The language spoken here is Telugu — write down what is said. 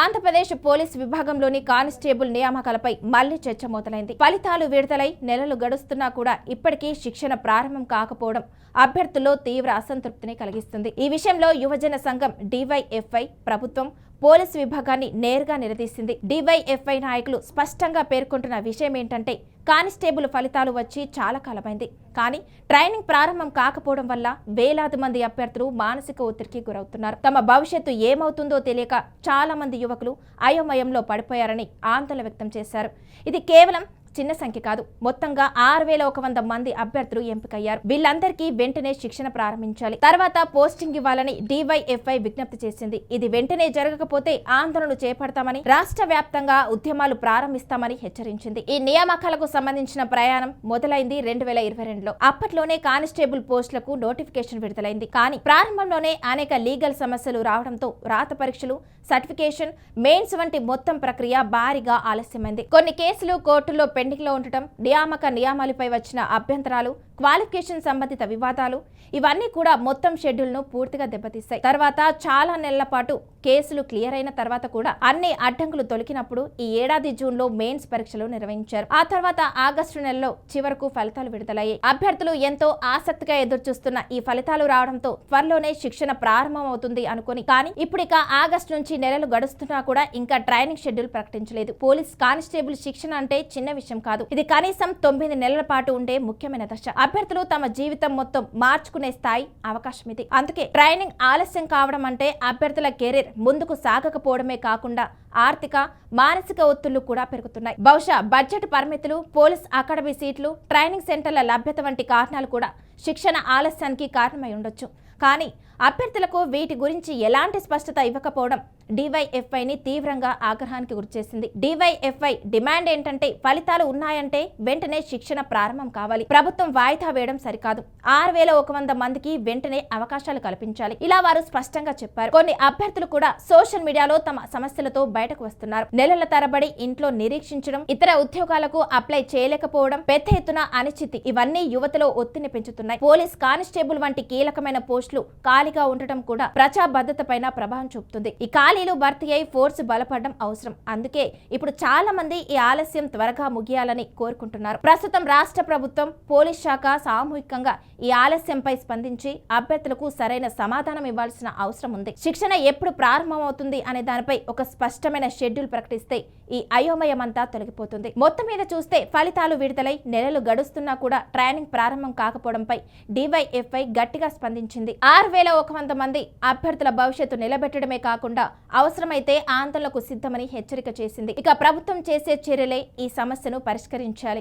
ఆంధ్రప్రదేశ్ పోలీస్ విభాగంలోని కానిస్టేబుల్ నియామకాలపై మళ్ళీ చర్చ మొదలైంది. ఫలితాలు విడుదలై నెలలు గడుస్తున్నా కూడా ఇప్పటికీ శిక్షణ ప్రారంభం కాకపోవడం అభ్యర్థుల్లో తీవ్ర అసంతృప్తిని కలిగిస్తుంది. ఈ విషయంలో యువజన సంఘం డివైఎఫ్ఐ ప్రభుత్వం పోలీస్ విభాగాన్ని నేరుగా నిలదీసింది. డివైఎఫ్ఐ నాయకులు స్పష్టంగా పేర్కొంటున్న విషయం ఏంటంటే కానిస్టేబుల్ ఫలితాలు వచ్చి చాలా కాలమైంది. కానీ ట్రైనింగ్ ప్రారంభం కాకపోవడం వల్ల వేలాది మంది అభ్యర్థులు మానసిక ఒత్తిడికి గురవుతున్నారు. తమ భవిష్యత్తు ఏమవుతుందో తెలియక చాలా మంది యువకులు అయోమయంలో పడిపోయారని ఆందోళన వ్యక్తం చేశారు. ఇది కేవలం చిన్న సంఖ్య కాదు మొత్తంగా ఆరు వేల ఒక వంద మంది అభ్యర్థులు ఎంపికయ్యారు. వీళ్ళందరికీ వెంటనే శిక్షణ ప్రారంభించాలి. తర్వాత పోస్టింగ్ ఇవ్వాలని డివైఎఫ్ఐ విజ్ఞప్తి చేసింది. ఇది వెంటనే జరగకపోతే ఆందోళనలు చేపడతామని రాష్ట్ర వ్యాప్తంగా ఉద్యమాలు ప్రారంభిస్తామని హెచ్చరించింది. ఈ నియామకాలకు సంబంధించిన ప్రయాణం మొదలైంది రెండు వేల ఇరవై రెండులో. అప్పట్లోనే కానిస్టేబుల్ పోస్టులకు నోటిఫికేషన్ విడుదలైంది. కానీ ప్రారంభంలోనే అనేక లీగల్ సమస్యలు రావడంతో రాత పరీక్షలు సర్టిఫికేషన్ మెయిన్స్ వంటి మొత్తం ప్రక్రియ భారీగా ఆలస్యమైంది. కొన్ని కేసులు కోర్టులో పెండింగ్లో ఉండటం నియామక నియామాలపై వచ్చిన అభ్యంతరాలు క్వాలిఫికేషన్ సంబంధిత వివాదాలు ఇవన్నీ కూడా మొత్తం షెడ్యూల్ను పూర్తిగా దెబ్బతీస్తాయి తర్వాత చాలా నెలల పాటు కేసులు క్లియర్ అయిన తర్వాత కూడా అన్ని అడ్డంకులు తొలగినప్పుడు ఈ ఏడాది జూన్లో మెయిన్స్ పరీక్షలు నిర్వహించారు. ఆ తర్వాత ఆగస్టు నెలలో చివరకు ఫలితాలు విడుదలయ్యాయి. అభ్యర్థులు ఎంతో ఆసక్తిగా ఎదురుచూస్తున్న ఈ ఫలితాలు రావడంతో త్వరలోనే శిక్షణ ప్రారంభమవుతుంది అనుకుని కానీ ఇప్పుడిక ఆగస్టు నుంచి నెలలు గడుస్తున్నా కూడా ఇంకా ట్రైనింగ్ షెడ్యూల్ ప్రకటించలేదు. పోలీస్ కానిస్టేబుల్ శిక్షణ అంటే చిన్న విషయం కాదు. ఇది కనీసం తొమ్మిది నెలల పాటు ఉండే ముఖ్యమైన దశ. అభ్యర్థులు తమ జీవితం మొత్తం మార్చుకునే స్థాయి అవకాశం ఇది అందుకే ట్రైనింగ్ ఆలస్యం కావడం అంటే అభ్యర్థుల కెరీర్ ముందుకు సాగకపోవడమే కాకుండా ఆర్థిక మానసిక ఒత్తిళ్ళు కూడా పెరుగుతున్నాయి. బహుశా బడ్జెట్ పరిమితులు పోలీస్ అకాడమీ సీట్లు ట్రైనింగ్ సెంటర్ల లభ్యత వంటి కారణాలు కూడా శిక్షణ ఆలస్యానికి కారణమై ఉండొచ్చు. కానీ అభ్యర్థులకు వీటి గురించి ఎలాంటి స్పష్టత ఇవ్వకపోవడం డివైఎఫ్ఐని తీవ్రంగా ఆగ్రహానికి గురిచేసింది. డివైఎఫ్ఐ డిమాండ్ ఏంటంటే ఫలితాలు ఉన్నాయంటే వెంటనే శిక్షణ ప్రారంభం కావాలి. ప్రభుత్వం వాయిదా వేయడం సరికాదు. ఆరు వేల ఒక వంద మందికి వెంటనే అవకాశాలు కల్పించాలి. ఇలా వారు స్పష్టంగా చెప్పారు. కొన్ని అభ్యర్థులు కూడా సోషల్ మీడియాలో తమ సమస్యలతో బయటకు వస్తున్నారు. నెలల తరబడి ఇంట్లో నిరీక్షించడం ఇతర ఉద్యోగాలకు అప్లై చేయలేకపోవడం పెద్ద ఎత్తున అనిశ్చితి. ఇవన్నీ యువతలో ఒత్తిడిని పెంచుతున్నాయి. పోలీస్ కానిస్టేబుల్ వంటి కీలకమైన పోస్టులు ఖాళీగా ఉండటం కూడా ప్రజాబద్ధత పైన ప్రభావం చూపుతుంది. ఈ ఖాళీలు భర్తీ అయి ఫోర్స్ బలపడడం అవసరం. అందుకే ఇప్పుడు చాలా మంది ఈ ఆలస్యం త్వరగా ముగియాలని కోరుకుంటున్నారు. ప్రస్తుతం రాష్ట్ర ప్రభుత్వం పోలీస్ శాఖ సామూహికంగా ఈ ఆలస్యంపై స్పందించి అభ్యర్థులకు సరైన సమాధానం ఇవ్వాల్సిన అవసరం ఉంది. శిక్షణ ఎప్పుడు ప్రారంభమవుతుంది అనే దానిపై ఒక స్పష్టమైన షెడ్యూల్ ప్రకటిస్తే ఈ అయోమయమంతా తొలగిపోతుంది. మొత్తం మీద చూస్తే ఫలితాలు విడుదలై నెలలు గడుస్తున్నా కూడా ట్రైనింగ్ ప్రారంభం కాకపోవడంపై డివైఎఫ్ఐ గట్టిగా స్పందించింది. ఆరు వేల ఒక వంద మంది అభ్యర్థుల భవిష్యత్తు నిలబెట్టడమే కాకుండా అవసరమైతే ఆందోళనకు సిద్ధమని హెచ్చరిక చేసింది. ఇక ప్రభుత్వం చేసే చర్యలే ఈ సమస్యను పరిష్కరించాలి.